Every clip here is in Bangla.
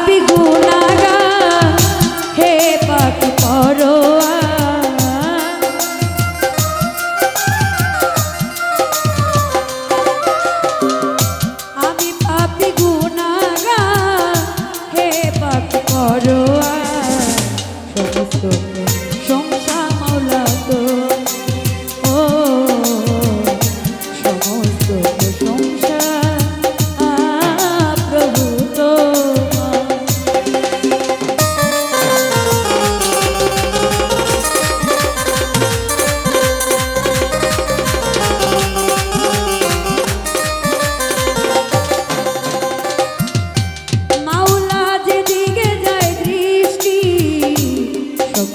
পাপি গুণাগা হে পাপি পরোয়া।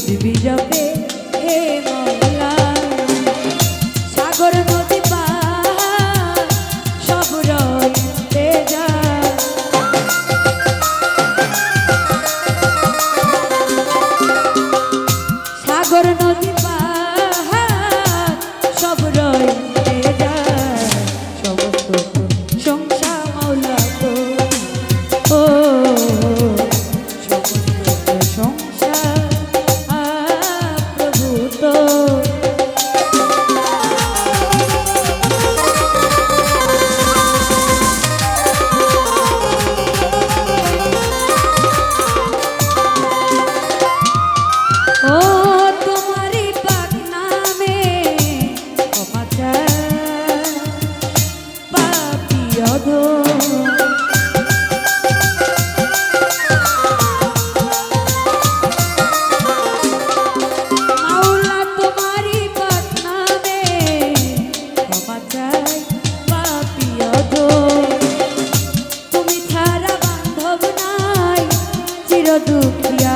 খুঁজবি যাবে হে মা। দুঃখিয়া